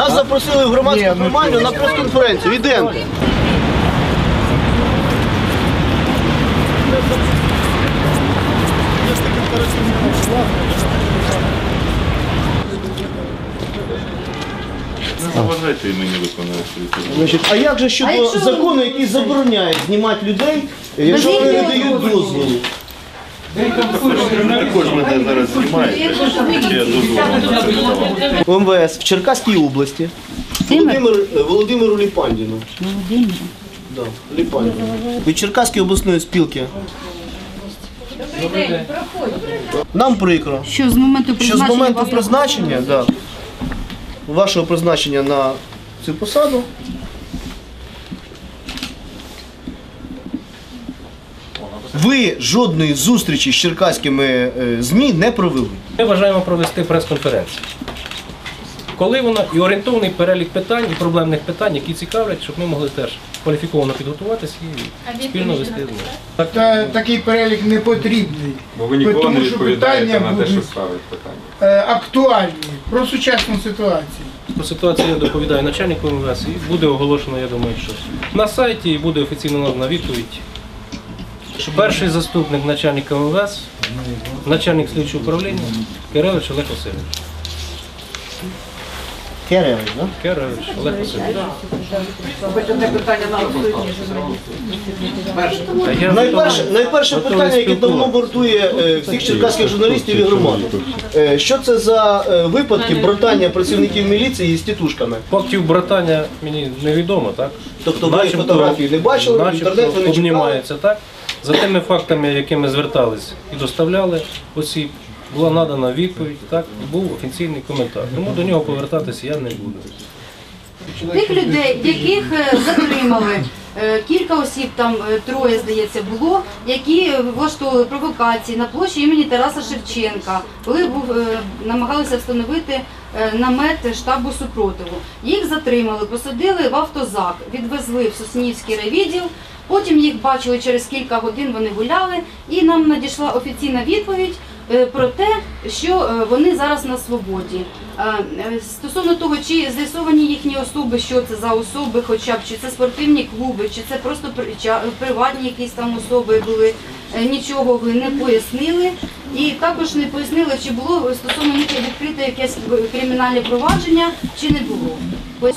Нас запросили в громадську Ні, ну на прес-конференцію. Йдемо. Заважайте і мені. Значить, а як же щодо якщо закону, який забороняє знімати людей, якщо вони не дають дозволу? Також мене зараз знімаєте. Я не. МВС в Черкаській області Володимир, е, Володимиру Ліпандіну. Володимир. Да, Ліпандіну. Від Черкаської обласної спілки. Нам прикро, Що з моменту що з моменту призначення, да, вашого призначення на цю посаду, ви жодної зустрічі з черкаськими е, ЗМІ не провели. Ми вважаємо провести прес-конференцію. Коли вона і орієнтовний перелік питань і проблемних питань, які цікавлять, щоб ми могли теж кваліфіковано підготуватися і спільно вести з ними. Та, такий перелік не потрібний. Бо ви ніколи Тому не відповідаєте на те, що ставить питання. Е, актуальні про сучасну ситуацію. Про ситуацію я доповідаю начальнику МВС і буде оголошено, я думаю, що на сайті і буде офіційно надана відповідь. Перший заступник начальника МВС, начальник слідчого управління Кирилович Олег Васильович. Керевич, да? Кирилович Олег Васильович. Та я Найперше, готовий- найперше готовий питання, яке давно спілкуватися. бортує е, всіх черкаських журналістів і громаду. Е, Що це за е, випадки братання працівників міліції з тітушками? Фактів братання мені невідомо, так? Тобто ви фотографії не бачили, в інтернет ви не читали? обнімаються, так? За тими фактами, якими звертались і доставляли осіб, була надана відповідь, так, був офіційний коментар. Тому до нього повертатися я не буду. Тих людей, яких е, затримали, кілька осіб, там е, троє, здається, було, які влаштовували провокації на площі імені Тараса Шевченка, коли був, е, намагалися встановити е, намет штабу супротиву. Їх затримали, посадили в автозак, відвезли в Соснівський райвідділ. Потім їх бачили через кілька годин, вони гуляли, і нам надійшла офіційна відповідь е, про те, що е, вони зараз на свободі. Е, е, Стосовно того, чи з'ясовані їхні особи, що це за особи, хоча б чи це спортивні клуби, чи це просто приватні якісь там особи були, е, нічого ви не пояснили. І також не пояснили, чи було стосовно них відкрите якесь кримінальне провадження, чи не було.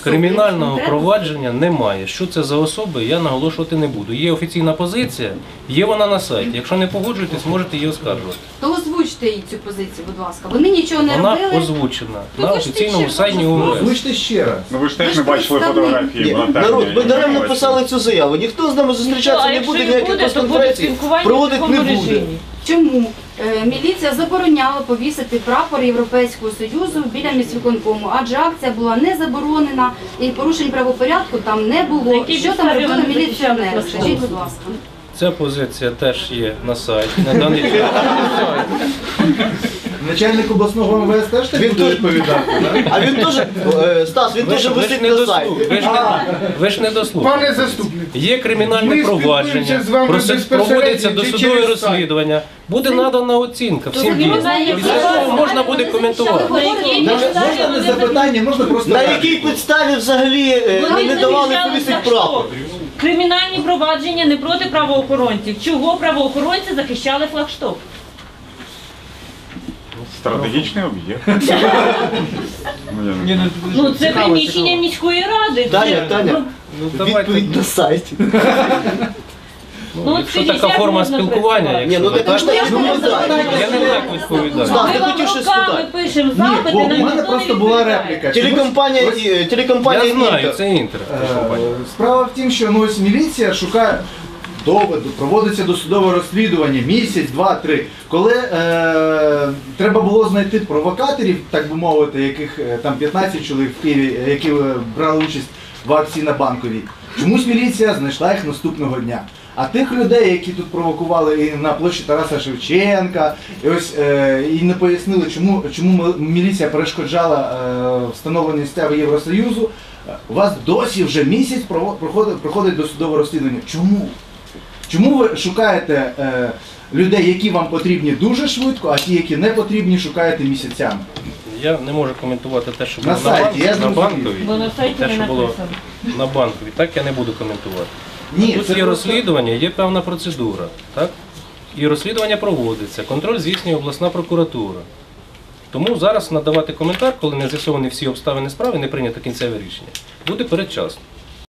Кримінального провадження немає. Що це за особи, я наголошувати не буду. Є офіційна позиція, є вона на сайті. Якщо не погоджуєтесь, можете її оскаржувати. То озвучте їй цю позицію, будь ласка. Вони нічого не Вона робили. озвучена Ну, на офіційному сайті можете Озвучте ще раз. Ну ви ж теж не бачили фотографії. Ні, народ, ви і даремно писали цю заяву. Ніхто з нами зустрічатися не буде, ніяких спілкування проводити не буде. режимі. Чому міліція забороняла повісити прапор Європейського союзу біля міськвиконкому, адже акція була не заборонена і порушень правопорядку там не було. Що там робили міліціонери? Скажіть, будь ласка. Ця позиція теж є на сайті. На даний час. Начальник обласного МВС теж так буде відповідати. А він теж, е, Стас, він Ви теж ж, ви ж висить не на дослухали. сайті. Ви ж не, ви ж не дослухали. Пане заступник, Є кримінальне провадження, з вами просе- безпосередньо проводиться чи досудове через розслідування. Буде надана оцінка всім діям. можна буде коментувати. Можна не запитання, можна просто На реакцію. якій підставі взагалі е, Вони не давали захищали повісити за прапор? Кримінальні провадження не проти правоохоронців. Чого правоохоронці захищали флагшток? Стратегічний об'єкт. Ну, Ну це приміщення міської ради. Таня, Це- Таня, Ну, давайте. відповідь на сайті. Ну, Ну, якщо скажіть, така як форма можна спілкування, працювати? Ні, ну якщо так ж так, не відповідає. я не так відповідаю. Ми ти вам хотів щось руками спитати? пишемо запити, бо на в мене просто була репліка. Телекомпанія, е, телекомпанія Я знаю, «Інтер». це інтер. Е, Справа в тім, що ну, ось міліція шукає доводу, проводиться досудове розслідування місяць, два, три. Коли е, треба було знайти провокаторів, так би мовити, яких е, там 15 чоловік в Києві, е, які е, брали участь в акції на банковій. Чомусь міліція знайшла їх наступного дня. А тих людей, які тут провокували і на площі Тараса Шевченка, і ось е, і не пояснили, чому, чому міліція перешкоджала е, встановленню стяги Євросоюзу, у вас досі вже місяць проходить, проходить досудове розслідування. Чому? Чому ви шукаєте е, людей, які вам потрібні дуже швидко, а ті, які не потрібні, шукаєте місяцями? Я не можу коментувати те, що На було на, сайті, я на зрозумів. банковій. Бо на сайті те, не що було написано. на банковій, так я не буду коментувати. Ні, Тут це є просто- розслідування, є певна процедура, так? І розслідування проводиться, контроль здійснює обласна прокуратура. Тому зараз надавати коментар, коли не з'ясовані всі обставини справи, не прийнято кінцеве рішення, буде передчасно.